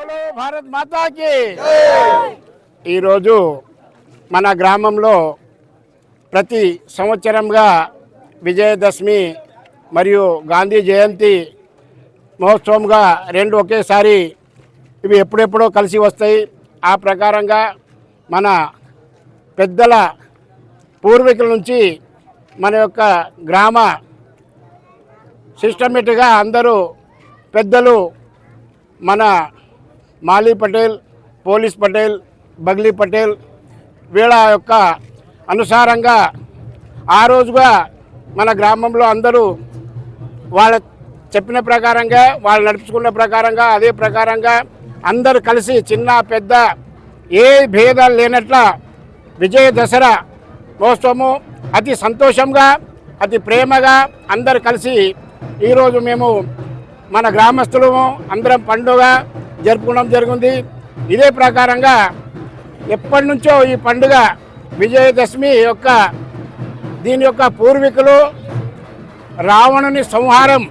బోలో భారత్ మాతాకి. ఈరోజు మన గ్రామంలో ప్రతి సంవత్సరంగా విజయదశమి మరియు గాంధీ జయంతి మహోత్సవంగా రెండు ఒకేసారి ఇవి ఎప్పుడెప్పుడో కలిసి వస్తాయి. ఆ ప్రకారంగా మన పెద్దల పూర్వీకుల నుంచి మన యొక్క గ్రామ సిస్టమేటిక్గా అందరూ పెద్దలు మన మాలీ పటేల్ పోలీస్ పటేల్ బగ్లీ పటేల్ వీళ్ళ యొక్క అనుసారంగా ఆ రోజుగా మన గ్రామంలో అందరూ వాళ్ళ చెప్పిన ప్రకారంగా వాళ్ళు నడుపుకున్న ప్రకారంగా అదే ప్రకారంగా అందరూ కలిసి చిన్న పెద్ద ఏ భేదాలు లేనట్ల విజయ దసరా మహోత్సవము అతి సంతోషంగా అతి ప్రేమగా అందరు కలిసి ఈరోజు మేము మన గ్రామస్తులము అందరం పండుగ జరుపుకోవడం జరిగింది. ఇదే ప్రకారంగా ఎప్పటి నుంచో ఈ పండుగ విజయదశమి యొక్క దీని యొక్క పూర్వీకులు రావణుని సంహారం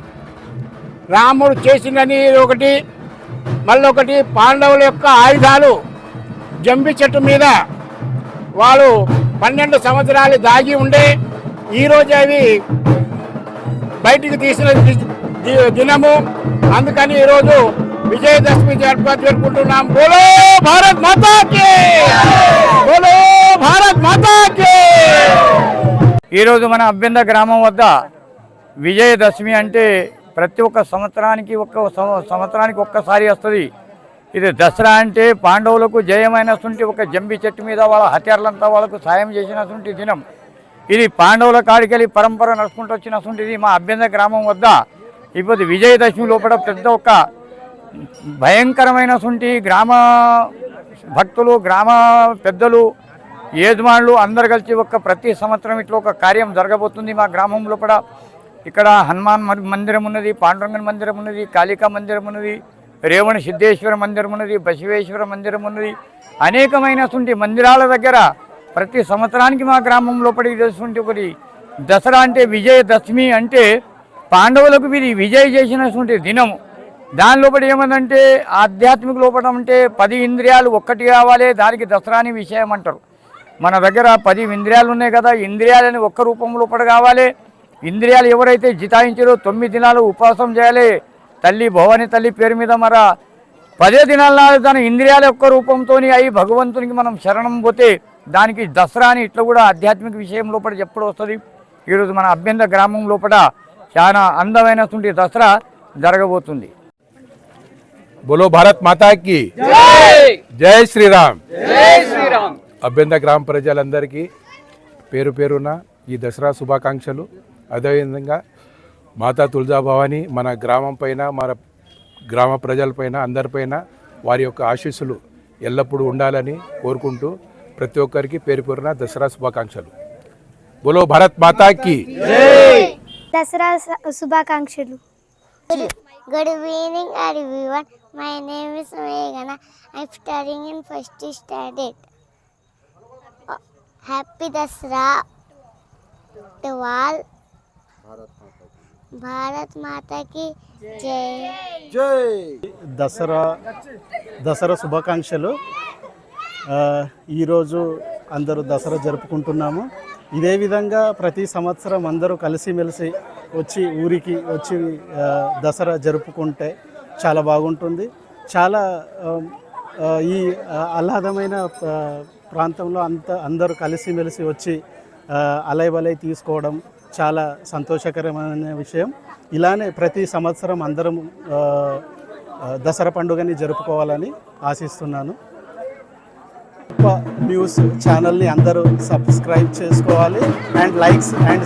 రాముడు చేసిందని ఒకటి మళ్ళొకటి పాండవుల యొక్క ఆయుధాలు జంబి చెట్టు మీద వాళ్ళు పన్నెండు సంవత్సరాలు దాగి ఉండే ఈరోజు అవి బయటికి తీసిన దినము. అందుకని ఈరోజు విజయదశమి జరుపు జరుపుకుంటున్నాం. బోలో భారత్ మాతాకి! బోలో భారత్ మాతాకి! ఈరోజు మన అభ్యంత గ్రామం వద్ద విజయదశమి అంటే ప్రతి ఒక్క సంవత్సరానికి ఒక్క సంవత్సరానికి ఒక్కసారి వస్తుంది. ఇది దసరా అంటే పాండవులకు జయమైనటువంటి ఒక జంబి చెట్టు మీద వాళ్ళ హత్యారులంతా వాళ్ళకు సాయం చేసినటువంటి దినం. ఇది పాండవుల కాడికెళ్ళి పరంపర నడుచుకుంటూ వచ్చినటువంటిది మా అభ్యంత గ్రామం వద్ద. ఇప్పుడు విజయదశమి లోపల పెద్ద ఒక భయంకరమైనటువంటి గ్రామ భక్తులు గ్రామ పెద్దలు యజమానులు అందరు కలిసి ఒక ప్రతి సంవత్సరం ఇట్లా ఒక కార్యం జరగబోతుంది మా గ్రామం లోపల ఇక్కడ హనుమాన్ మ- మందిరం ఉన్నది పాండురంగన్ మందిరం ఉన్నది కాళికా మందిరం ఉన్నది రేవణ సిద్ధేశ్వర మందిరం ఉన్నది బసవేశ్వర మందిరం ఉన్నది. అనేకమైనటువంటి మందిరాల దగ్గర ప్రతి సంవత్సరానికి మా గ్రామం లోపలికి ఇటువంటి ఒకటి. దసరా అంటే విజయదశమి అంటే పాండవులకు వీరి విజయ చేసినటువంటి దినము. దాని లోపల ఏమందంటే ఆధ్యాత్మిక లోపల అంటే పది ఇంద్రియాలు ఒక్కటి కావాలి దానికి దసరా అని విషయం అంటారు. మన దగ్గర పది ఇంద్రియాలు ఉన్నాయి కదా ఇంద్రియాలని ఒక్క రూపం లోపల కావాలి. ఇంద్రియాలు ఎవరైతే జితాయించారో తొమ్మిది దినాలు ఉపవాసం చేయాలి. తల్లి భవాని తల్లి పేరు మీద మర పదే దినాల తన ఇంద్రియాల యొక్క రూపంతో అయి భగవంతునికి మనం శరణం పోతే దానికి దసరా అని ఇట్లా కూడా ఆధ్యాత్మిక విషయం లోపల ఎప్పుడు వస్తుంది? ఈరోజు మన అభ్యంత గ్రామం లోపల చాలా అందమైనటువంటి దసరా జరగబోతుంది. బోలో భారత్ మాతాకి జై శ్రీరామ్ అభ్యంత గ్రామ ప్రజలందరికీ పేరు పేరున ఈ దసరా శుభాకాంక్షలు. అదేవిధంగా మాతా తులజాభవాని మన గ్రామం పైన మన గ్రామ ప్రజలపైన అందరిపైన వారి యొక్క ఆశీస్సులు ఎల్లప్పుడూ ఉండాలని కోరుకుంటూ ప్రతి ఒక్కరికి పేరు పేరున దసరా శుభాకాంక్షలు. బోలో భారత్ మాతాకి. దసరా శుభాకాంక్షలు. Good evening everyone. My name is మేఘన I studying in first standard happy Dasara to all Bharat మాతకి జై. దసరా దసరా శుభాకాంక్షలు. ఈరోజు అందరూ దసరా జరుపుకుంటున్నాము. ఇదే విధంగా ప్రతి సంవత్సరం అందరూ కలిసిమెలిసి వచ్చి ఊరికి వచ్చి దసరా జరుపుకుంటే చాలా బాగుంటుంది. చాలా ఈ ఆహ్లాదమైన ప్రాంతంలో అంత అందరూ కలిసిమెలిసి వచ్చి అలైబలై తీసుకోవడం చాలా సంతోషకరమైన విషయం. ఇలానే ప్రతి సంవత్సరం అందరం దసరా పండుగని జరుపుకోవాలని ఆశిస్తున్నాను. న్యూస్ ఛానల్ని అందరూ సబ్స్క్రైబ్ చేసుకోవాలి. And likes and